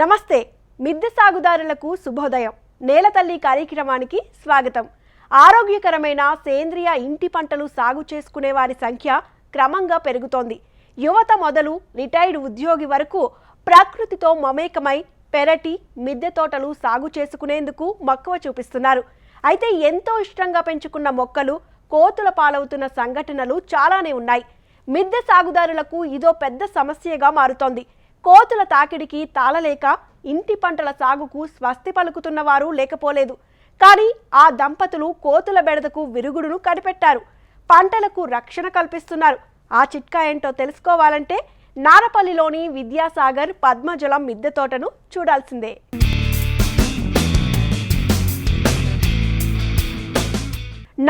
నమస్తే మిద్దె సాగుదారులకు శుభోదయం. నేల తల్లి కార్యక్రమానికి స్వాగతం. ఆరోగ్యకరమైన సేంద్రియ ఇంటి పంటలు సాగు చేసుకునే వారి సంఖ్య క్రమంగా పెరుగుతోంది. యువత మొదలు రిటైర్డ్ ఉద్యోగి వరకు ప్రకృతితో మమేకమై పెరటి మిద్దె తోటలు సాగు చేసుకునేందుకు మక్కువ చూపిస్తున్నారు. అయితే ఎంతో ఇష్టంగా పెంచుకున్న మొక్కలు కోతుల పాలవుతున్న సంఘటనలు చాలానే ఉన్నాయి. మిద్దె సాగుదారులకు ఇదో పెద్ద సమస్యగా మారుతోంది. కోతుల తాకిడికి తాళలేక ఇంటి పంటల సాగుకు స్వస్తి పలుకుతున్న వారు లేకపోలేదు. కానీ ఆ దంపతులు కోతుల బెడదకు విరుగుడును కనిపెట్టారు. పంటలకు రక్షణ కల్పిస్తున్నారు. ఆ చిట్కా ఏంటో తెలుసుకోవాలంటే నారపల్లిలోని విద్యాసాగర్ పద్మజలం మిద్దె తోటను చూడాల్సిందే.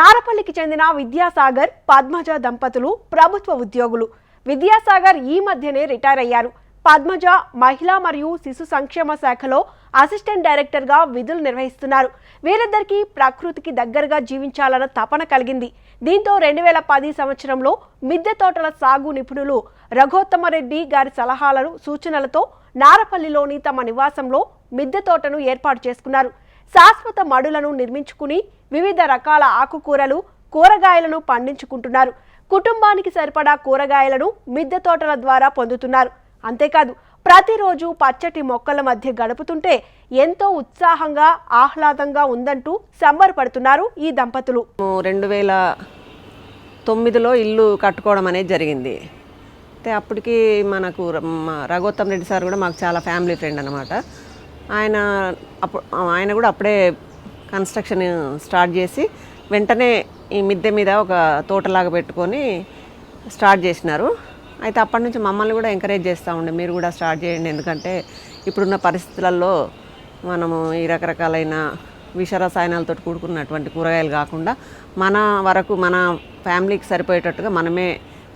నారపల్లికి చెందిన విద్యాసాగర్ పద్మజ దంపతులు ప్రభుత్వ ఉద్యోగులు. విద్యాసాగర్ ఈ మధ్యనే రిటైర్ అయ్యారు. పద్మజ మహిళా మరియు శిశు సంక్షేమ శాఖలో అసిస్టెంట్ డైరెక్టర్గా విధులు నిర్వహిస్తున్నారు. వీరిద్దరికీ ప్రకృతికి దగ్గరగా జీవించాలన్న తపన కలిగింది. దీంతో రెండు వేల పది సంవత్సరంలో మిద్దె తోటల సాగు నిపుణులు రఘోత్తమరెడ్డి గారి సలహాలను సూచనలతో నారపల్లిలోని తమ నివాసంలో మిద్దె తోటను ఏర్పాటు చేసుకున్నారు. శాశ్వత మడులను నిర్మించుకుని వివిధ రకాల ఆకుకూరలు కూరగాయలను పండించుకుంటున్నారు. కుటుంబానికి సరిపడా కూరగాయలను మిద్దె తోటల ద్వారా పొందుతున్నారు. అంతేకాదు ప్రతిరోజు పచ్చటి మొక్కల మధ్య గడుపుతుంటే ఎంతో ఉత్సాహంగా ఆహ్లాదంగా ఉందంటూ సంబరపడుతున్నారు ఈ దంపతులు. రెండు వేల తొమ్మిదిలో ఇల్లు కట్టుకోవడం అనేది జరిగింది. అయితే అప్పటికి మనకు ర- మా రెడ్డి సార్ కూడా మాకు చాలా ఫ్యామిలీ ఫ్రెండ్ అనమాట ఆయన అప్పుడు ఆయన కూడా అప్పుడే కన్స్ట్రక్షన్ స్టార్ట్ చేసి వెంటనే ఈ మిద్దె మీద ఒక తోటలాగా పెట్టుకొని స్టార్ట్ చేసినారు. అయితే అప్పటి నుంచి మమ్మల్ని కూడా ఎంకరేజ్ చేస్తూ ఉండే. మీరు కూడా స్టార్ట్ చేయండి. ఎందుకంటే ఇప్పుడున్న పరిస్థితులలో మనము ఈ రకరకాలైన విషరసాయనాలతో కూడుకున్నటువంటి కూరగాయలు కాకుండా మన వరకు మన ఫ్యామిలీకి సరిపోయేటట్టుగా మనమే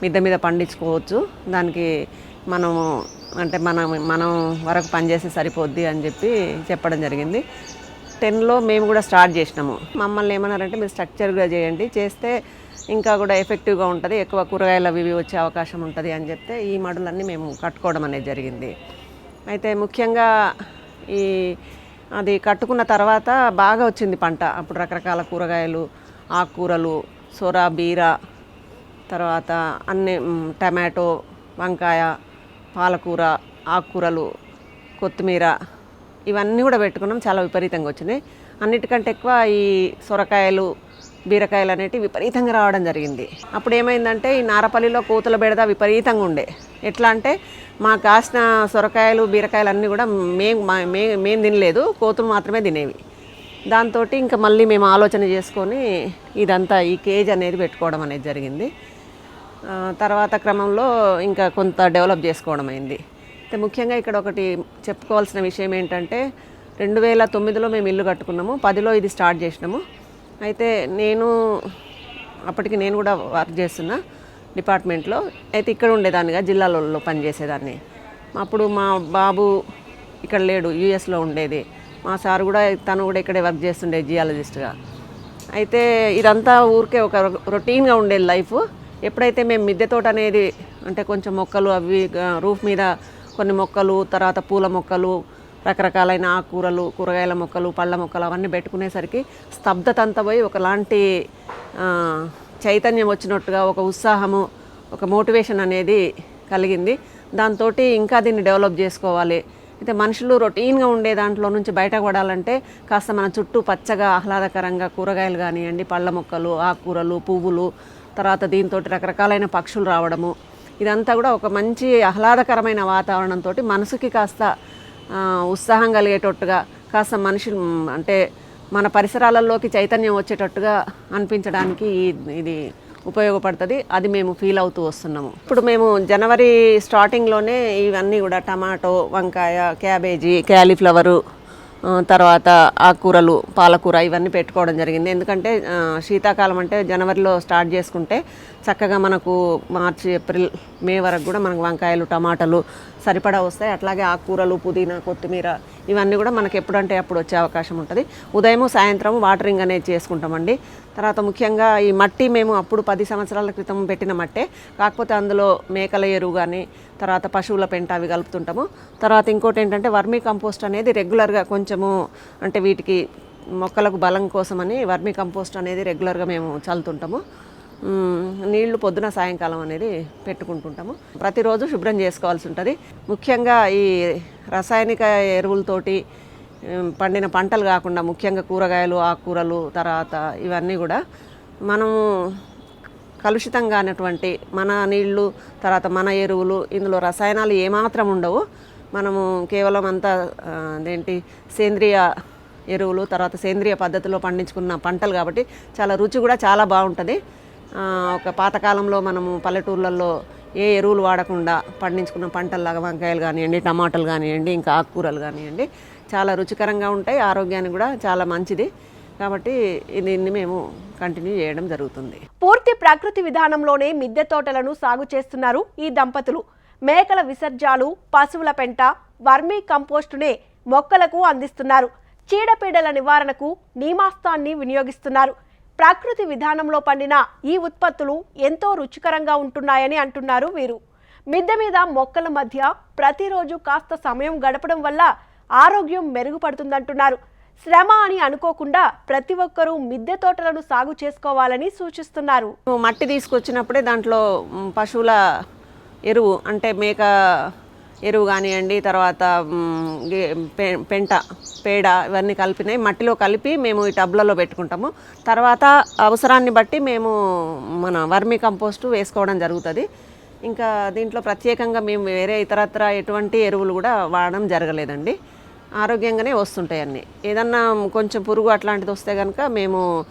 మిద్ద మీద పండించుకోవచ్చు. దానికి మనము అంటే మనం మనం వరకు పనిచేస్తే సరిపోద్ది అని చెప్పి చెప్పడం జరిగింది. టెన్లో మేము కూడా స్టార్ట్ చేసినాము. మమ్మల్ని ఏమన్నారంటే మీరు స్ట్రక్చర్గా చేయండి చేస్తే ఇంకా కూడా ఎఫెక్టివ్గా ఉంటుంది ఎక్కువ కూరగాయలు అవి ఇవి వచ్చే అవకాశం ఉంటుంది అని చెప్తే ఈ మడులన్నీ మేము కట్టుకోవడం అనేది జరిగింది. అయితే ముఖ్యంగా ఈ అది కట్టుకున్న తర్వాత బాగా వచ్చింది పంట. అప్పుడు రకరకాల కూరగాయలు ఆకుకూరలు సొర బీర తర్వాత అన్ని టమాటో వంకాయ పాలకూర ఆకుకూరలు కొత్తిమీర ఇవన్నీ కూడా పెట్టుకున్నాం. చాలా విపరీతంగా వచ్చినాయి అన్నిటికంటే ఎక్కువ ఈ సొరకాయలు బీరకాయలు అనేటివి విపరీతంగా రావడం జరిగింది. అప్పుడు ఏమైందంటే ఈ నారపల్లిలో కోతుల బెడద విపరీతంగా ఉండే. ఎట్లా అంటే మా కాసిన సొరకాయలు బీరకాయలు అన్నీ కూడా మేము మే మేము తినలేదు. కోతులు మాత్రమే తినేవి. దాంతో ఇంకా మళ్ళీ మేము ఆలోచన చేసుకొని ఇదంతా ఈ కేజ్ అనేది పెట్టుకోవడం అనేది జరిగింది. తర్వాత క్రమంలో ఇంకా కొంత డెవలప్ చేసుకోవడం అయింది. అయితే ముఖ్యంగా ఇక్కడ ఒకటి చెప్పుకోవాల్సిన విషయం ఏంటంటే రెండు వేల తొమ్మిదిలో మేము ఇల్లు కట్టుకున్నాము పదిలో ఇది స్టార్ట్ చేసినాము. అయితే నేను అప్పటికి నేను కూడా వర్క్ చేస్తున్నా డిపార్ట్మెంట్లో అయితే ఇక్కడ ఉండేదాన్నిగా జిల్లాలలో పనిచేసేదాన్ని. అప్పుడు మా బాబు ఇక్కడ లేడు యూఎస్లో ఉండేది. మా సార్ కూడా తను కూడా ఇక్కడే వర్క్ చేస్తుండే జియాలజిస్ట్గా. అయితే ఇదంతా ఊరికే ఒక రొటీన్గా ఉండేది లైఫ్. ఎప్పుడైతే మేము మిద్దె తోట అనేది అంటే కొంచెం మొక్కలు అవి రూఫ్ మీద కొన్ని మొక్కలు తర్వాత పూల మొక్కలు రకరకాలైన ఆకుకూరలు కూరగాయల మొక్కలు పళ్ళ మొక్కలు అవన్నీ పెట్టుకునేసరికి స్తబ్దత అంతా పోయి ఒకలాంటి చైతన్యం వచ్చినట్టుగా ఒక ఉత్సాహము ఒక మోటివేషన్ అనేది కలిగింది. దాంతో ఇంకా దీన్ని డెవలప్ చేసుకోవాలి. అయితే మనుషులు రొటీన్గా ఉండే దాంట్లో నుంచి బయటపడాలంటే కాస్త మన చుట్టూ పచ్చగా ఆహ్లాదకరంగా కూరగాయలు కానివ్వండి పళ్ళ మొక్కలు ఆకుకూరలు పువ్వులు తర్వాత దీంతో రకరకాలైన పక్షులు రావడము ఇదంతా కూడా ఒక మంచి ఆహ్లాదకరమైన వాతావరణంతో మనసుకి కాస్త ఉత్సాహం కలిగేటట్టుగా కాస్త మనిషి అంటే మన పరిసరాలలోకి చైతన్యం వచ్చేటట్టుగా అనిపించడానికి ఇది ఉపయోగపడుతుంది. అది మేము ఫీల్ అవుతూ వస్తున్నాము. ఇప్పుడు మేము జనవరి స్టార్టింగ్లోనే ఇవన్నీ కూడా టమాటో వంకాయ క్యాబేజీ క్యాలీఫ్లవరు తర్వాత ఆకుకూరలు పాలకూర ఇవన్నీ పెట్టుకోవడం జరిగింది. ఎందుకంటే శీతాకాలం అంటే జనవరిలో స్టార్ట్ చేసుకుంటే చక్కగా మనకు మార్చి ఏప్రిల్ మే వరకు కూడా మనకు వంకాయలు టమాటాలు సరిపడా వస్తాయి. అట్లాగే ఆకుకూరలు పుదీనా కొత్తిమీర ఇవన్నీ కూడా మనకి ఎప్పుడంటే అప్పుడు వచ్చే అవకాశం ఉంటుంది. ఉదయం సాయంత్రం వాటరింగ్ అనేది చేసుకుంటామండి. తర్వాత ముఖ్యంగా ఈ మట్టి మేము అప్పుడు పది సంవత్సరాల క్రితం పెట్టిన మట్టే. కాకపోతే అందులో మేకల ఎరువు కానీ తర్వాత పశువుల పెంట అవి కలుపుతుంటాము. తర్వాత ఇంకోటి ఏంటంటే వర్మీ కంపోస్ట్ అనేది రెగ్యులర్గా కొంచెము అంటే వీటికి మొక్కలకు బలం కోసమని వర్మీ కంపోస్ట్ అనేది రెగ్యులర్గా మేము చల్లుతుంటాము. నీళ్ళు పొద్దున సాయంకాలం అనేది పెట్టుకుంటుంటాము. ప్రతిరోజు శుభ్రం చేసుకోవాల్సి ఉంటుంది. ముఖ్యంగా ఈ రసాయనిక ఎరువులతోటి పండిన పంటలు కాకుండా ముఖ్యంగా కూరగాయలు ఆకుకూరలు తర్వాత ఇవన్నీ కూడా మనము కలుషితంగా కానటువంటి మన నీళ్ళు తర్వాత మన ఎరువులు ఇందులో రసాయనాలు ఏమాత్రం ఉండవు. మనము కేవలం అంతా అదేంటి సేంద్రియ ఎరువులు తర్వాత సేంద్రియ పద్ధతిలో పండించుకున్న పంటలు కాబట్టి చాలా రుచి కూడా చాలా బాగుంటుంది. ఒక పాతకాలంలో మనము పల్లెటూర్లలో ఏ ఎరువులు వాడకుండా పండించుకున్న పంటల్లాగా వంకాయలు కానివ్వండి టమాటాలు కానివ్వండి ఇంకా ఆకుకూరలు కానివ్వండి చాలా రుచికరంగా ఉంటాయి ఆరోగ్యానికి కూడా చాలా మంచిది. కాబట్టి దీన్ని మేము కంటిన్యూ చేయడం జరుగుతుంది. పూర్తి ప్రకృతి విధానంలోనే మిద్దె తోటలను సాగు చేస్తున్నారు ఈ దంపతులు. మేకల విసర్జాలు పశువుల పెంట వర్మీ కంపోస్టునే మొక్కలకు అందిస్తున్నారు. చీడపీడల నివారణకు నీమాస్తాన్ని వినియోగిస్తున్నారు. ప్రకృతి విధానంలో పండిన ఈ ఉత్పత్తులు ఎంతో రుచికరంగా ఉంటున్నాయని అంటున్నారు వీరు. మిద్దె మీద మొక్కల మధ్య ప్రతిరోజు కాస్త సమయం గడపడం వల్ల ఆరోగ్యం మెరుగుపడుతుందంటున్నారు. శ్రమ అని అనుకోకుండా ప్రతి ఒక్కరూ మిద్దె తోటలను సాగు చేసుకోవాలని సూచిస్తున్నారు. మట్టి తీసుకొచ్చినప్పుడే దాంట్లో పశువుల ఎరువు అంటే మేక ఎరువు కానివ్వండి తర్వాత గే- పె- పెంట పేడ ఇవన్నీ కలిపినాయి మట్టిలో కలిపి మేము ఈ టబ్లలో పెట్టుకుంటాము. తర్వాత అవసరాన్ని బట్టి మేము మన వర్మీ కంపోస్టు వేసుకోవడం జరుగుతుంది. ఇంకా దీంట్లో ప్రత్యేకంగా మేము వేరే ఇతరత్ర ఎటువంటి ఎరువులు కూడా వాడడం జరగలేదండి. ఆరోగ్యంగానే వస్తుంటాయి అన్నీ. ఏదన్నా కొంచెం పురుగు అట్లాంటిది వస్తే కనుక మేము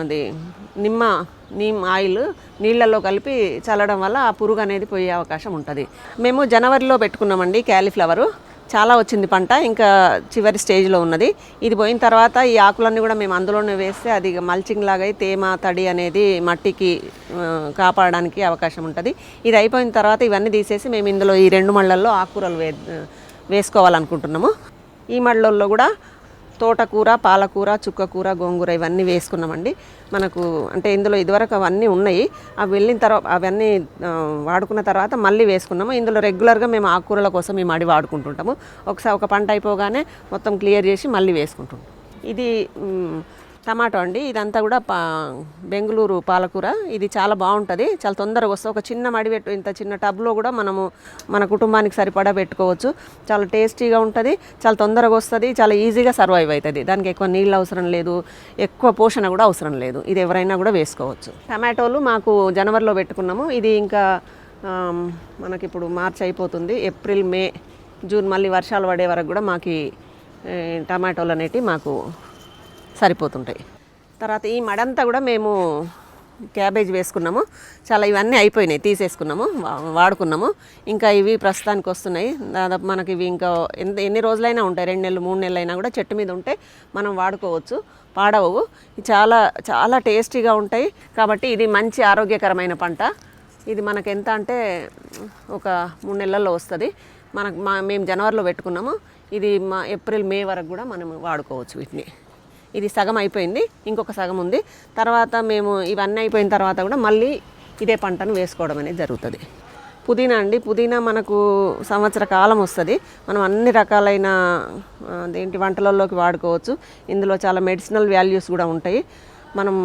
అది నిమ్మ నీమ్ ఆయిల్ నీళ్ళల్లో కలిపి చల్లడం వల్ల ఆ పురుగు అనేది పోయే అవకాశం ఉంటుంది. మేము జనవరిలో పెట్టుకున్నామండి క్యాలీఫ్లవరు. చాలా వచ్చింది పంట ఇంకా చివరి స్టేజ్లో ఉన్నది. ఇది పోయిన తర్వాత ఈ ఆకులన్నీ కూడా మేము అందులోనే వేస్తే అది మల్చింగ్ లాగా తేమ తడి అనేది మట్టికి కాపాడడానికి అవకాశం ఉంటుంది. ఇది అయిపోయిన తర్వాత ఇవన్నీ తీసేసి మేము ఇందులో ఈ రెండు మళ్ళల్లో ఆకుకూరలు వే వేసుకోవాలనుకుంటున్నాము. ఈ మళ్ళల్లో కూడా తోటకూర పాలకూర చుక్కకూర గోంగూర ఇవన్నీ వేసుకున్నామండి. మనకు అంటే ఇందులో ఇదివరకు అవన్నీ ఉన్నాయి. అవి వెళ్ళిన తర్వాత అవన్నీ వాడుకున్న తర్వాత మళ్ళీ వేసుకున్నాము. ఇందులో రెగ్యులర్గా మేము ఆకుకూరల కోసం ఈ మడి వాడుకుంటుంటాము. ఒకసారి ఒక పంట అయిపోగానే మొత్తం క్లియర్ చేసి మళ్ళీ వేసుకుంటుంటాం. ఇది టమాటో అండి. ఇదంతా కూడా పా బెంగళూరు పాలకూర. ఇది చాలా బాగుంటుంది. చాలా తొందరగా వస్తుంది. ఒక చిన్న మడి పెట్టు ఇంత చిన్న టబ్లో కూడా మనము మన కుటుంబానికి సరిపడా పెట్టుకోవచ్చు. చాలా టేస్టీగా ఉంటుంది. చాలా తొందరగా వస్తుంది. చాలా ఈజీగా సర్వైవ్ అవుతుంది దానికి ఎక్కువ నీళ్ళు అవసరం లేదు. ఎక్కువ పోషణ కూడా అవసరం లేదు. ఇది ఎవరైనా కూడా వేసుకోవచ్చు. టమాటోలు మాకు జనవరిలో పెట్టుకున్నాము. ఇది ఇంకా మనకిప్పుడు మనకి ఇప్పుడు మార్చి అయిపోతుంది. ఏప్రిల్ మే జూన్ మళ్ళీ వర్షాలు పడే వరకు కూడా మాకు టమాటోలు అనేటివి మాకు సరిపోతుంటాయి. తర్వాత ఈ మడంతా కూడా మేము క్యాబేజ్ వేసుకున్నాము. చాలా ఇవన్నీ అయిపోయినాయి తీసేసుకున్నాము వా- వాడుకున్నాము. ఇంకా ఇవి ప్రస్తుతానికి వస్తున్నాయి. దాదాపు మనకి ఇవి ఇంకా ఎంత ఎన్ని రోజులైనా ఉంటాయి. రెండు నెలలు మూడు నెలలు అయినా కూడా చెట్టు మీద ఉంటే మనం వాడుకోవచ్చు పాడవవు. చాలా చాలా టేస్టీగా ఉంటాయి. కాబట్టి ఇది మంచి ఆరోగ్యకరమైన పంట. ఇది మనకు ఎంత అంటే ఒక మూడు నెలల్లో వస్తుంది. మనకు మా మేము జనవరిలో పెట్టుకున్నాము. ఇది మా ఏప్రిల్ మే వరకు కూడా మనం వాడుకోవచ్చు వీటిని. ఇది సగం అయిపోయింది ఇంకొక సగం ఉంది. తర్వాత మేము ఇవన్నీ అయిపోయిన తర్వాత కూడా మళ్ళీ ఇదే పంటను వేసుకోవడం అనేది జరుగుతుంది. పుదీనా అండి పుదీనా మనకు సంవత్సర కాలం వస్తుంది. మనం అన్ని రకాలైన ఏంటి అదేంటి వంటలలోకి వాడుకోవచ్చు. ఇందులో చాలా మెడిసినల్ వాల్యూస్ కూడా ఉంటాయి. మనం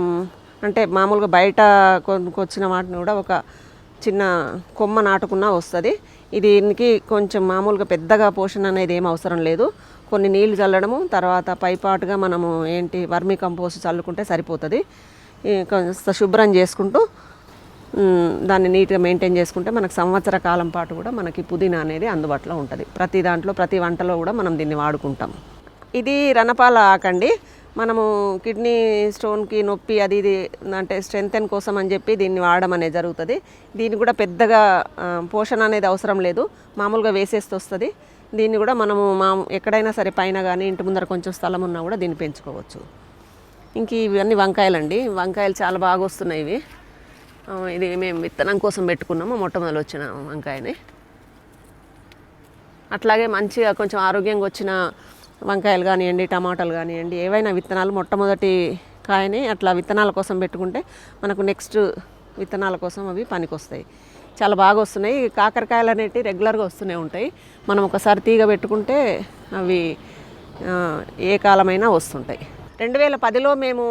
అంటే మామూలుగా బయట కొనుక్కొచ్చిన వాటిని కూడా ఒక చిన్న కొమ్మ నాటుకున్నా వస్తుంది. దీనికి కొంచెం మామూలుగా పెద్దగా పోషణ అనేది ఏం అవసరం లేదు. కొన్ని నీళ్ళు చల్లడము తర్వాత పైపాటుగా మనము ఏంటి వర్మీ కంపోస్ట్ చల్లుకుంటే సరిపోతుంది. ఈ శుభ్రం చేసుకుంటూ దాన్ని నీట్గా మెయింటైన్ చేసుకుంటే మనకు సంవత్సర కాలం పాటు కూడా మనకి పుదీనా అనేది అందుబాటులో ఉంటుంది. ప్రతి దాంట్లో ప్రతి వంటలో కూడా మనం దీన్ని వాడుకుంటాం. ఇది రణపాల ఆకండి మనము కిడ్నీ స్టోన్కి నొప్పి అది ఇది అంటే స్ట్రెంగ్తెన్ కోసం అని చెప్పి దీన్ని వాడడం అనేది జరుగుతుంది. దీన్ని కూడా పెద్దగా పోషణ అనేది అవసరం లేదు. మామూలుగా వేసేస్తూ వస్తుంది. దీన్ని కూడా మనము మా ఎక్కడైనా సరే పైన కానీ ఇంటి ముందర కొంచెం స్థలం ఉన్నా కూడా దీన్ని పెంచుకోవచ్చు. ఇంక ఇవన్నీ వంకాయలండి. వంకాయలు చాలా బాగా వస్తున్నాయి ఇవి. ఇది మేము విత్తనం కోసం పెట్టుకున్నాము. మొట్టమొదలు వచ్చిన వంకాయని. అట్లాగే మంచిగా కొంచెం ఆరోగ్యంగా వచ్చిన వంకాయలు కానివ్వండి టమాటాలు కానివ్వండి ఏవైనా విత్తనాలు మొట్టమొదటి కాయని అట్లా విత్తనాల కోసం పెట్టుకుంటే మనకు నెక్స్ట్ విత్తనాల కోసం అవి పనికొస్తాయి. చాలా బాగా వస్తున్నాయి. కాకరకాయలు అనేటివి రెగ్యులర్గా వస్తూనే ఉంటాయి. మనం ఒకసారి తీగ పెట్టుకుంటే అవి ఏ కాలమైనా వస్తుంటాయి. రెండు వేల పదిలో మేము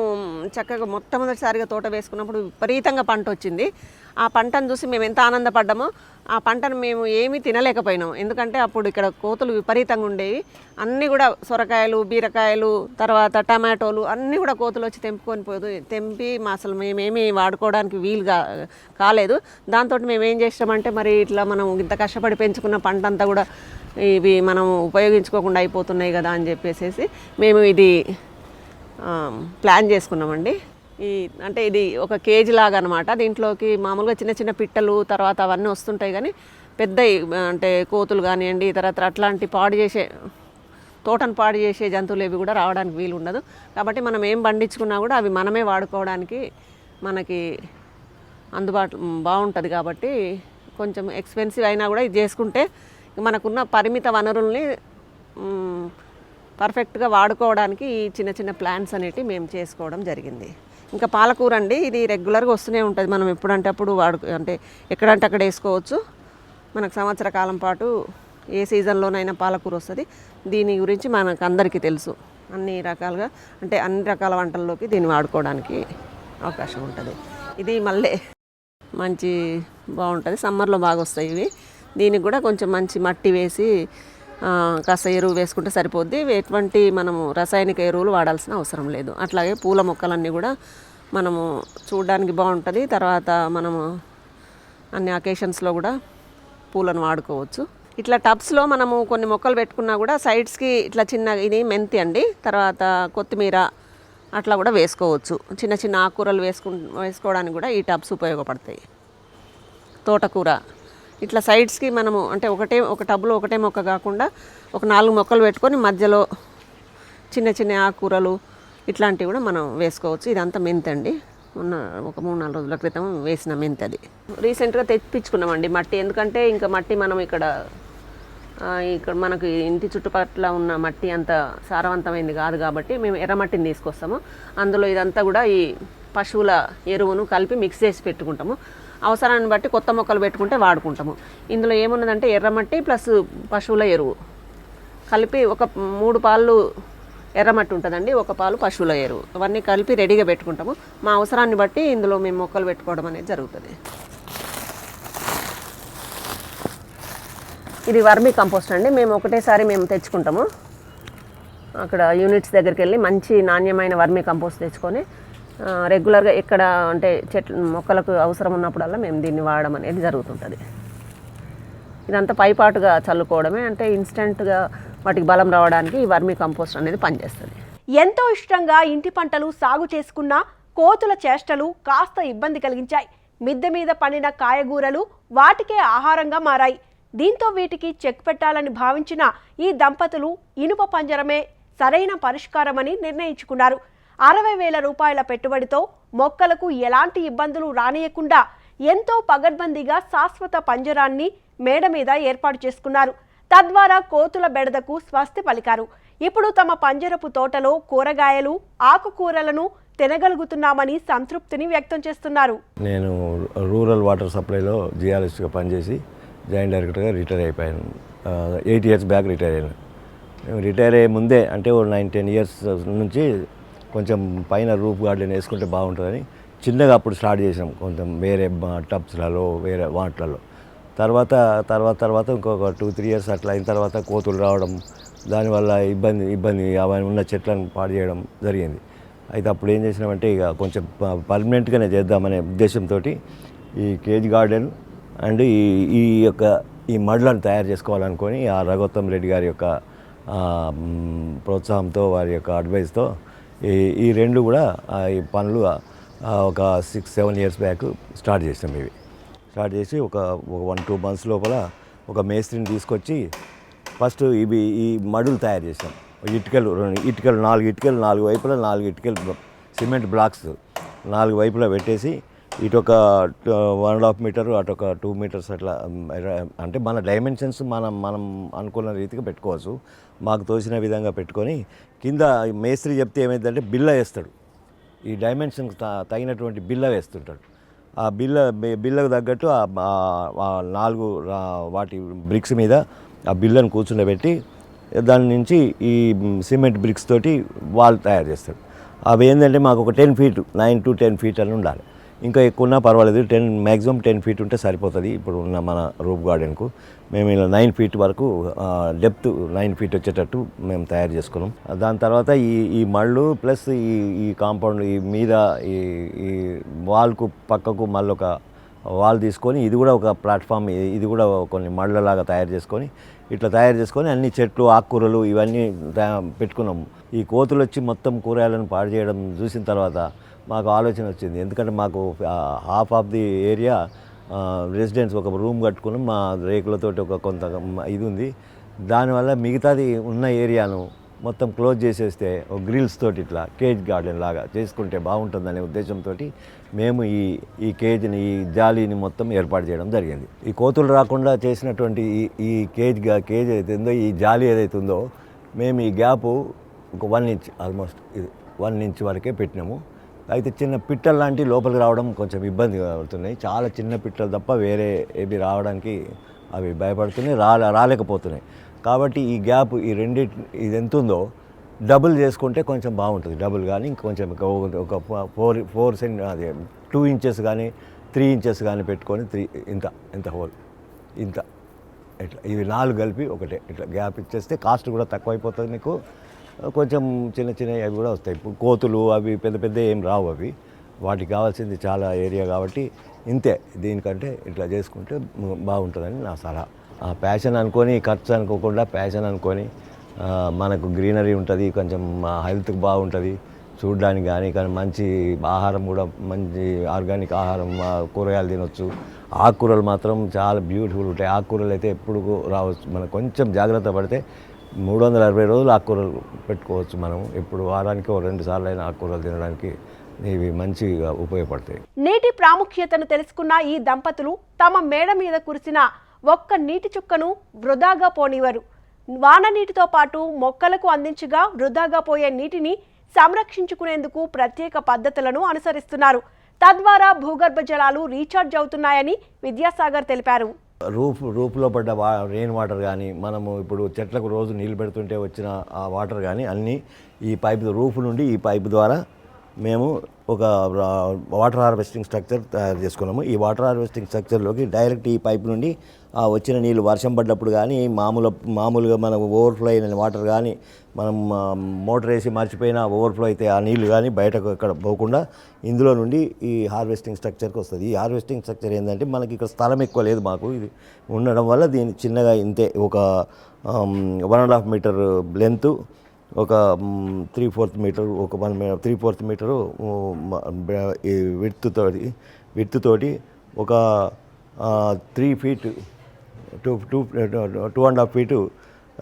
చక్కగా మొట్టమొదటిసారిగా తోట వేసుకున్నప్పుడు విపరీతంగా పంట వచ్చింది. ఆ పంటను చూసి మేము ఎంత ఆనందపడ్డామో ఆ పంటను మేము ఏమీ తినలేకపోయినాం. ఎందుకంటే అప్పుడు ఇక్కడ కోతులు విపరీతంగా ఉండేవి. అన్నీ కూడా సొరకాయలు బీరకాయలు తర్వాత టమాటోలు అన్నీ కూడా కోతులు వచ్చి తెంపుకొని పోదు తెంపి మా అసలు మేమేమీ వాడుకోవడానికి వీలు కా కాలేదు. దాంతో మేము ఏం చేసామంటే మరి ఇట్లా మనం ఇంత కష్టపడి పెంచుకున్న పంట అంతా కూడా ఇవి మనం ఉపయోగించుకోకుండా అయిపోతున్నాయి కదా అని చెప్పేసి మేము ఇది ప్లాన్ చేసుకున్నామండి. ఈ అంటే ఇది ఒక కేజీ లాగా అనమాట దీంట్లోకి మామూలుగా చిన్న చిన్న పిట్టలు తర్వాత అవన్నీ వస్తుంటాయి కానీ పెద్ద అంటే కోతులు కానివ్వండి తర్వాత అట్లాంటి పాడు చేసే తోటను పాడు చేసే జంతువులు ఏవి కూడా రావడానికి వీలు ఉండదు. కాబట్టి మనం ఏం పండించుకున్నా కూడా అవి మనమే వాడుకోవడానికి మనకి అందుబాటు బాగుంటుంది కాబట్టి కొంచెం ఎక్స్పెన్సివ్ అయినా కూడా ఇది చేసుకుంటే మనకున్న పరిమిత వనరుల్ని పర్ఫెక్ట్గా వాడుకోవడానికి ఈ చిన్న చిన్న ప్లాన్స్ అనేటివి మేము చేసుకోవడం జరిగింది. ఇంకా పాలకూర అండి ఇది రెగ్యులర్గా వస్తూనే ఉంటుంది. మనం ఎప్పుడంటే అప్పుడు వాడు అంటే ఎక్కడంటే అక్కడ వేసుకోవచ్చు. మనకు సంవత్సర కాలం పాటు ఏ సీజన్లోనైనా పాలకూర వస్తుంది. దీని గురించి మనకు అందరికీ తెలుసు. అన్ని రకాలుగా అంటే అన్ని రకాల వంటల్లోకి దీన్ని వాడుకోవడానికి అవకాశం ఉంటుంది. ఇది మళ్ళీ మంచి బాగుంటుంది. సమ్మర్లో బాగా వస్తాయి ఇవి. దీనికి కూడా కొంచెం మంచి మట్టి వేసి కాస్త ఎరువు వేసుకుంటే సరిపోద్ది. ఎటువంటి మనము రసాయనిక ఎరువులు వాడాల్సిన అవసరం లేదు. అట్లాగే పూల మొక్కలన్నీ కూడా మనము చూడడానికి బాగుంటుంది. తర్వాత మనము అన్ని అకేషన్స్లో కూడా పూలను వాడుకోవచ్చు. ఇట్లా టబ్స్లో మనము కొన్ని మొక్కలు పెట్టుకున్నా కూడా సైడ్స్కి ఇట్లా చిన్న ఇది మెంతి అండి. తర్వాత కొత్తిమీర అట్లా కూడా వేసుకోవచ్చు. చిన్న చిన్న ఆకుకూరలు వేసుకు వేసుకోవడానికి కూడా ఈ టబ్స్ ఉపయోగపడతాయి. తోటకూర. ఇట్లా సైడ్స్కి మనము అంటే ఒకటే ఒక టబ్లో ఒకటే మొక్క కాకుండా ఒక నాలుగు మొక్కలు పెట్టుకొని మధ్యలో చిన్న చిన్న ఆకుకూరలు ఇట్లాంటివి కూడా మనం వేసుకోవచ్చు. ఇదంతా మెంత్ అండి. ఉన్న ఒక మూడు నాలుగు రోజుల క్రితం వేసిన మెంత్ అది. రీసెంట్గా తెప్పించుకున్నామండి మట్టి. ఎందుకంటే ఇంకా మట్టి మనం ఇక్కడ ఇక్కడ మనకు ఇంటి చుట్టుపక్కల ఉన్న మట్టి అంత సారవంతమైంది కాదు కాబట్టి మేము ఎర్రమట్టిని తీసుకొస్తాము. అందులో ఇదంతా కూడా ఈ పశువుల ఎరువును కలిపి మిక్స్ చేసి పెట్టుకుంటాము. అవసరాన్ని బట్టి కొత్త మొక్కలు పెట్టుకుంటే వాడుకుంటాము. ఇందులో ఏమున్నదంటే ఎర్రమట్టి ప్లస్ పశువుల ఎరువు. కలిపి ఒక మూడు పాలు ఎర్రమట్టి ఉంటుందండి ఒక పాలు పశువుల ఎరువు. అవన్నీ కలిపి రెడీగా పెట్టుకుంటాము. మా అవసరాన్ని బట్టి ఇందులో మేము మొక్కలు పెట్టుకోవడం అనేది జరుగుతుంది. ఇది వర్మీ కంపోస్ట్ అండి. మేము ఒకటేసారి మేము తెచ్చుకుంటాము. అక్కడ యూనిట్స్ దగ్గరికి వెళ్ళి మంచి నాణ్యమైన వర్మీ కంపోస్ట్ తెచ్చుకొని రెగ్యులర్గా ఎక్కడ అంటే చెట్లు మొక్కలకు అవసరం ఉన్నప్పుడల్లా మేము దీన్ని వాడడం అనేది జరుగుతుంటుంది. ఇదంతా పైపాటుగా చల్లుకోవడమే అంటే ఇన్స్టెంట్గా వాటికి బలం రావడానికి ఈ వర్మీ కంపోస్ట్ అనేది పనిచేస్తుంది. ఎంతో ఇష్టంగా ఇంటి పంటలు సాగు చేసుకున్న కోతుల చేష్టలు కాస్త ఇబ్బంది కలిగించాయి. మిద్దె మీద పండిన కాయగూరలు వాటికే ఆహారంగా మారాయి. దీంతో వీటికి చెక్ పెట్టాలని భావించిన ఈ దంపతులు ఇనుప పంజరమే సరైన పరిష్కారమని నిర్ణయించుకున్నారు. అరవై వేల రూపాయల పెట్టుబడితో మొక్కలకు ఎలాంటి ఇబ్బందులు రానియకుండా ఎంతో పగడ్బందీగా శాశ్వత పంజరాన్ని మేడ మీద ఏర్పాటు చేసుకున్నారు. తద్వారా కోతుల బెడదకు స్వస్తి పలికారు. ఇప్పుడు తమ పంజరపు తోటలో కూరగాయలు ఆకుకూరలను తినగలుగుతున్నామని సంతృప్తిని వ్యక్తం చేస్తున్నారు. నేను రూరల్ వాటర్ సప్లైలో జిఆర్ఎస్గా పనిచేసి జాయింట్ డైరెక్టర్గా రిటైర్ అయిపోయాను. ఎయిట్ ఇయర్స్ బ్యాక్ రిటైర్ అయ్యాను. రిటైర్ అయ్యే ముందే అంటే ఓ నైన్ టెన్ ఇయర్స్ నుంచి కొంచెం పైన రూఫ్ గార్డెన్ వేసుకుంటే బాగుంటుందని చిన్నగా అప్పుడు స్టార్ట్ చేసాం కొంచెం వేరే టబ్స్లలో వేరే వాటిలలో. తర్వాత తర్వాత తర్వాత ఇంకొక టూ త్రీ ఇయర్స్ అట్లా అయిన తర్వాత కోతులు రావడం దానివల్ల ఇబ్బంది ఇబ్బంది అవన్నీ ఉన్న చెట్లను పాడు చేయడం జరిగింది. అయితే అప్పుడు ఏం చేసినామంటే ఇక కొంచెం పర్మనెంట్గానే చేద్దామనే ఉద్దేశంతో ఈ కేజ్ గార్డెన్ అండ్ ఈ ఈ యొక్క ఈ మడ్లను తయారు చేసుకోవాలనుకొని ఆ రఘోత్తమ్ రెడ్డి గారి యొక్క ప్రోత్సాహంతో వారి యొక్క అడ్వైస్తో ఈ ఈ రెండు కూడా ఈ పనులు ఒక six seven years back start చేసాం ఇవి. స్టార్ట్ చేసి ఒక ఒక వన్ టూ మంత్స్ లోపల ఒక మేస్త్రిని తీసుకొచ్చి ఫస్ట్ ఇవి ఈ మడులు తయారు చేసాం ఇటుకలు రెండు ఇటుకలు నాలుగు ఇటుకలు నాలుగు వైపులా నాలుగు ఇటుకలు సిమెంట్ బ్లాక్స్ నాలుగు వైపులా పెట్టేసి ఇటు ఒక వన్ అండ్ హాఫ్ మీటర్ అటు ఒక టూ మీటర్స్ అట్లా అంటే మన డైమెన్షన్స్ మనం మనం అనుకున్న రీతిగా పెట్టుకోవచ్చు. మాకు తోచిన విధంగా పెట్టుకొని కింద మేస్త్రి చెప్తే ఏమైందంటే బిల్ల వేస్తాడు. ఈ డైమెన్షన్కి త- తగినటువంటి బిల్ల వేస్తుంటాడు. ఆ బిల్ల బిల్లకు తగ్గట్టు ఆ నాలుగు వాటి బ్రిక్స్ మీద ఆ బిల్లను కూర్చుండబెట్టి దాని నుంచి ఈ సిమెంట్ బ్రిక్స్ తోటి వాల్ తయారు చేస్తాడు. అవి ఏంటంటే మాకు ఒక ten feet nine to ten feet అని ఉండాలి. ఇంకా ఎక్కువ ఉన్నా పర్వాలేదు. టెన్ మ్యాక్సిమం టెన్ ఫీట్ ఉంటే సరిపోతుంది. ఇప్పుడు ఉన్న మన రూప్ గార్డెన్కు. మేము ఇలా నైన్ ఫీట్ వరకు డెప్త్ నైన్ ఫీట్ వచ్చేటట్టు మేము తయారు చేసుకున్నాం. దాని తర్వాత ఈ ఈ మళ్ళు ప్లస్ ఈ ఈ కాంపౌండ్ ఈ మీద ఈ ఈ వాల్కు పక్కకు మళ్ళీ ఒక వాల్ తీసుకొని ఇది కూడా ఒక ప్లాట్ఫామ్ ఇది కూడా కొన్ని మళ్ళలాగా తయారు చేసుకొని ఇట్లా తయారు చేసుకొని అన్ని చెట్లు ఆకుకూరలు ఇవన్నీ తయా- పెట్టుకున్నాము ఈ కోతులు వచ్చి మొత్తం కూరగాయలను పాడు చేయడం చూసిన తర్వాత మాకు ఆలోచన వచ్చింది. ఎందుకంటే మాకు half of the area residence ఒక రూమ్ కట్టుకుని మా రేకులతోటి ఒక కొంత ఇది ఉంది. దానివల్ల మిగతాది ఉన్న ఏరియాను మొత్తం క్లోజ్ చేసేస్తే ఒక గ్రిల్స్ తోటి ఇట్లా కేజ్ గార్డెన్ లాగా చేసుకుంటే బాగుంటుందనే ఉద్దేశంతో మేము ఈ ఈ కేజ్ని ఈ జాలీని మొత్తం ఏర్పాటు చేయడం జరిగింది. ఈ కోతులు రాకుండా చేసినటువంటి ఈ ఈ కేజ్ కేజ్ ఏదైతే ఉందో ఈ జాలీ ఏదైతే ఉందో మేము ఈ గ్యాపు ఒక వన్ ఇంచ్ ఆల్మోస్ట్ ఇది వన్ ఇంచ్ వరకే పెట్టినాము. అయితే చిన్న పిట్టలు లాంటివి లోపలికి రావడం కొంచెం ఇబ్బంది అవుతున్నాయి. చాలా చిన్న పిట్టలు తప్ప వేరే ఏవి రావడానికి అవి భయపడుతున్నాయి రా రాలేకపోతున్నాయి. కాబట్టి ఈ గ్యాప్ ఈ రెండింటి ఇది ఎంత ఉందో డబుల్ చేసుకుంటే కొంచెం బాగుంటుంది. డబుల్ కానీ ఇంకొంచెం ఒక- ఫోర్ ఫోర్ సెంట్ అది టూ ఇంచెస్ కానీ త్రీ ఇంచెస్ కానీ పెట్టుకొని త్రీ ఇంత ఇంత హోల్ ఇంత ఇట్లా ఇవి నాలుగు కలిపి ఒకటే ఇట్లా గ్యాప్ ఇచ్చేస్తే కాస్ట్ కూడా తక్కువైపోతుంది మీకు కొంచెం చిన్న చిన్న అవి కూడా వస్తాయి. ఇప్పుడు కోతులు అవి పెద్ద పెద్ద ఏం రావు అవి. వాటికి కావాల్సింది చాలా ఏరియా కాబట్టి ఇంతే. దీనికంటే ఇట్లా చేసుకుంటే బాగుంటుందని నా సలహా. ఆ ప్యాషన్ అనుకొని ఖర్చు అనుకోకుండా ప్యాషన్ అనుకొని మనకు గ్రీనరీ ఉంటుంది కొంచెం హెల్త్కి బాగుంటుంది చూడడానికి కానీ కానీ మంచి ఆహారం కూడా మంచి ఆర్గానిక్ ఆహారం కూరగాయలు తినొచ్చు. ఆకుకూరలు మాత్రం చాలా బ్యూటిఫుల్ ఉంటాయి. ఆకుకూరలు అయితే ఎప్పుడు రావచ్చు. మనం కొంచెం జాగ్రత్త పడితే మూడు వందల అరవై రోజులు ఆకుకూరలు పెట్టుకోవచ్చు మనం. ఇప్పుడు వారానికి ఓ రెండు సార్లు అయినా ఆకుకూరలు తినడానికి ఇవి మంచిగా ఉపయోగపడతాయి. నీటి ప్రాముఖ్యతను తెలుసుకున్న ఈ దంపతులు తమ మేడ మీద కురిసిన ఒక్క నీటి చుక్కను వృధాగా పోనివ్వరు. వాన నీటితో పాటు మొక్కలకు అందించగా వృధాగా పోయే నీటిని సంరక్షించుకునేందుకు ప్రత్యేక పద్ధతులను అనుసరిస్తున్నారు. తద్వారా భూగర్భ జలాలు రీఛార్జ్ అవుతున్నాయని విద్యాసాగర్ తెలిపారు. రూఫ్ రూఫ్లో పడ్డ వా రెయిన్ వాటర్ కానీ మనము ఇప్పుడు చెట్లకు రోజు నీళ్ళు పెడుతుంటే వచ్చిన ఆ వాటర్ కానీ అన్నీ ఈ పైప్ రూఫ్ నుండి ఈ పైప్ ద్వారా మేము ఒక వాటర్ హార్వెస్టింగ్ స్ట్రక్చర్ తయారు చేసుకున్నాము. ఈ వాటర్ హార్వెస్టింగ్ స్ట్రక్చర్లోకి డైరెక్ట్ ఈ పైప్ నుండి ఆ వచ్చిన నీళ్ళు వర్షం పడ్డప్పుడు కానీ మామూలు మామూలుగా మనం ఓవర్ఫ్లో అయిన వాటర్ కానీ మనం మోటార్ వేసి మర్చిపోయిన ఓవర్ఫ్లో అయితే ఆ నీళ్ళు కానీ బయటకు ఎక్కడ పోకుండా ఇందులో నుండి ఈ హార్వెస్టింగ్ స్ట్రక్చర్కి వస్తుంది. ఈ హార్వెస్టింగ్ స్ట్రక్చర్ ఏంటంటే మనకి ఇక్కడ స్థలం ఎక్కువ లేదు మాకు. ఇది ఉండడం వల్ల దీన్ని చిన్నగా ఇంతే ఒక one and half metre length ఒక త్రీ ఫోర్త్ మీటర్ ఒక వన్ త్రీ ఫోర్త్ మీటరు ఈ విత్తుతో ఒక three feet two two two and half feet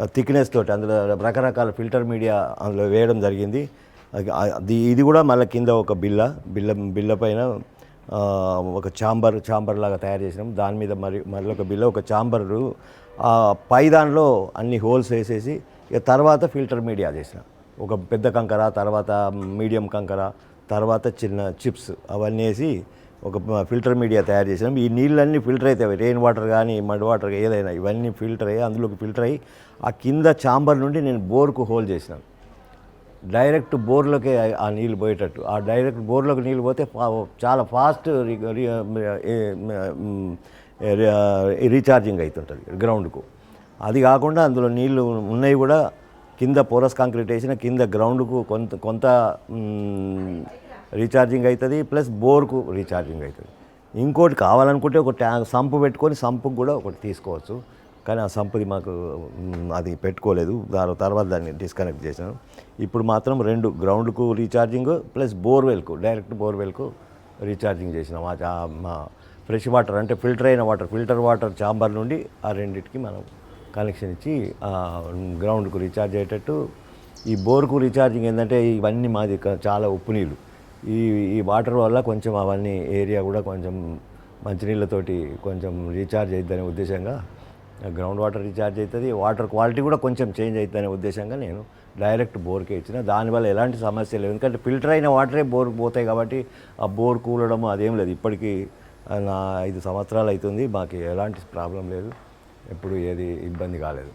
thickness తోటి అందులో రకరకాల ఫిల్టర్ మీడియా అందులో వేయడం జరిగింది. అది- ఇది కూడా మళ్ళీ కింద ఒక బిల్ల బిల్ల బిల్ల పైన ఒక చాంబర్ చాంబర్ లాగా తయారు చేసినాం. దాని మీద మరి మళ్ళీ ఒక బిల్ల ఒక చాంబరు ఆ పై దానిలో అన్ని హోల్స్ వేసేసి ఇక తర్వాత ఫిల్టర్ మీడియా చేసిన. ఒక పెద్ద కంకర తర్వాత మీడియం కంకర తర్వాత చిన్న చిప్స్ అవన్నీ వేసి ఒక ఫిల్టర్ మీడియా తయారు చేసినాం. ఈ నీళ్ళన్నీ ఫిల్టర్ అవుతాయి రెయిన్ వాటర్ కానీ మడ్ వాటర్ ఏదైనా ఇవన్నీ ఫిల్టర్ అయ్యి అందులోకి ఫిల్టర్ అయ్యి ఆ కింద చాంబర్ నుండి నేను బోర్కు హోల్ చేసినాను. డైరెక్ట్ బోర్లోకే ఆ నీళ్ళు పోయేటట్టు. ఆ డైరెక్ట్ బోర్లోకి నీళ్ళు పోతే చాలా ఫాస్ట్ రీఛార్జింగ్ అవుతుంటుంది గ్రౌండ్కు. అది కాకుండా అందులో నీళ్ళు ఉన్నాయి కూడా. కింద పోరస్ కాంక్రీట్ వేసిన కింద గ్రౌండ్కు కొంత కొంత రీఛార్జింగ్ అవుతుంది ప్లస్ బోర్కు రీఛార్జింగ్ అవుతుంది ఇంకోటి కావాలనుకుంటే ఒక ట్యాంక్ సంపు పెట్టుకొని సంపుకు కూడా ఒకటి తీసుకోవచ్చు. కానీ ఆ సంపుది మాకు అది పెట్టుకోలేదు. దాని తర్వాత దాన్ని డిస్కనెక్ట్ చేసాను ఇప్పుడు మాత్రం రెండు గ్రౌండ్కు రీఛార్జింగ్ ప్లస్ బోర్వెల్కు డైరెక్ట్ బోర్వెల్కు రీఛార్జింగ్ చేసినాం. చా- మా ఫ్రెష్ వాటర్ అంటే ఫిల్టర్ అయిన వాటర్ ఫిల్టర్ వాటర్ చాంబర్ నుండి ఆ రెండింటికి మనం కనెక్షన్ ఇచ్చి గ్రౌండ్కు రీఛార్జ్ అయ్యేటట్టు ఈ బోర్కు రీఛార్జింగ్ ఏంటంటే ఇవన్నీ మాది చాలా ఉప్పు నీళ్ళు ఈ ఈ వాటర్ వల్ల కొంచెం అవన్నీ ఏరియా కూడా కొంచెం మంచినీళ్ళతోటి కొంచెం రీఛార్జ్ అవుతుందనే ఉద్దేశంగా గ్రౌండ్ వాటర్ రీఛార్జ్ అవుతుంది వాటర్ క్వాలిటీ కూడా కొంచెం చేంజ్ అవుతుందనే ఉద్దేశంగా నేను డైరెక్ట్ బోర్కే ఇచ్చిన. దానివల్ల ఎలాంటి సమస్య లేదు. ఎందుకంటే ఫిల్టర్ అయిన వాటరే బోర్ పోతాయి కాబట్టి ఆ బోర్ కూలడం అదేం లేదు. ఇప్పటికీ నా ఐదు సంవత్సరాలు అవుతుంది మాకు ఎలాంటి ప్రాబ్లం లేదు. ఎప్పుడు ఏది ఇబ్బంది కాలేదు.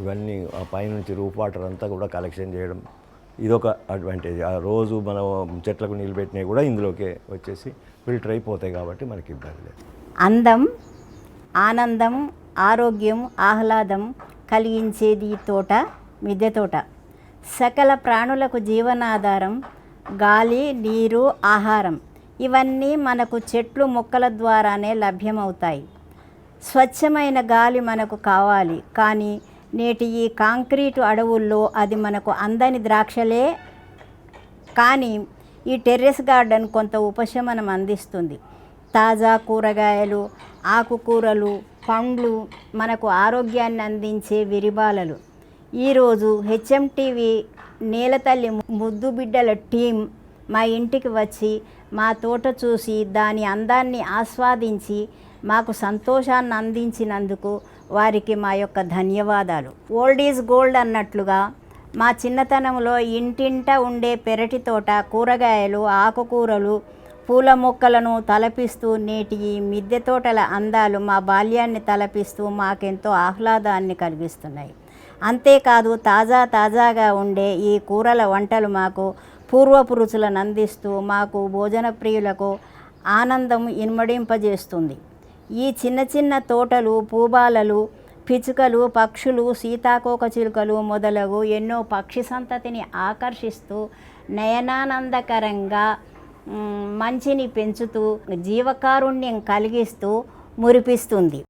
ఇవన్నీ ఆ పైనుంచి రూఫ్ వాటర్ అంతా కూడా కలెక్షన్ చేయడం ఇదొక అడ్వాంటేజ్. ఆ రోజు మనం చెట్లకు నీళ్ళు పెట్టినవి కూడా ఇందులోకే వచ్చేసి ఫిల్టర్ అయిపోతాయి కాబట్టి మనకి ఇబ్బంది లేదు. అందం ఆనందం ఆరోగ్యం ఆహ్లాదం కలిగించేది తోట మిద్దె తోట. సకల ప్రాణులకు జీవనాధారం గాలి నీరు ఆహారం. ఇవన్నీ మనకు చెట్లు మొక్కల ద్వారానే లభ్యమవుతాయి. స్వచ్ఛమైన గాలి మనకు కావాలి. కానీ నేటి ఈ కాంక్రీటు అడవుల్లో అది మనకు అందని ద్రాక్షలే. కానీ ఈ టెర్రస్ గార్డెన్ కొంత ఉపశమనం అందిస్తుంది. తాజా కూరగాయలు ఆకుకూరలు పండ్లు మనకు ఆరోగ్యాన్ని అందించే విరిబాలలు. ఈరోజు హెచ్ఎంటీవీ నేలతల్లి ముద్దు బిడ్డల టీం మా ఇంటికి వచ్చి మా తోట చూసి దాని అందాన్ని ఆస్వాదించి మాకు సంతోషాన్ని అందించినందుకు వారికి మా యొక్క ధన్యవాదాలు. ఓల్డ్ ఈజ్ గోల్డ్ అన్నట్లుగా మా చిన్నతనంలో ఇంటింట ఉండే పెరటి తోట కూరగాయలు ఆకుకూరలు పూల మొక్కలను తలపిస్తూ నేటి ఈ మిద్దె తోటల అందాలు మా బాల్యాన్ని తలపిస్తూ మాకెంతో ఆహ్లాదాన్ని కలిగిస్తున్నాయి. అంతేకాదు తాజా తాజాగా ఉండే ఈ కూరల వంటలు మాకు పూర్వపు రుచులను అందిస్తూ మాకు భోజన ప్రియులకు ఆనందం ఇనుమడింపజేస్తుంది. ఈ చిన్న చిన్న తోటలు పూబాలలు పిచుకలు పక్షులు సీతాకోక చిలుకలు మొదలగు ఎన్నో పక్షి సంతతిని ఆకర్షిస్తూ నయనానందకరంగా మంచిని పెంచుతూ జీవకారుణ్యం కలిగిస్తూ మురిపిస్తుంది.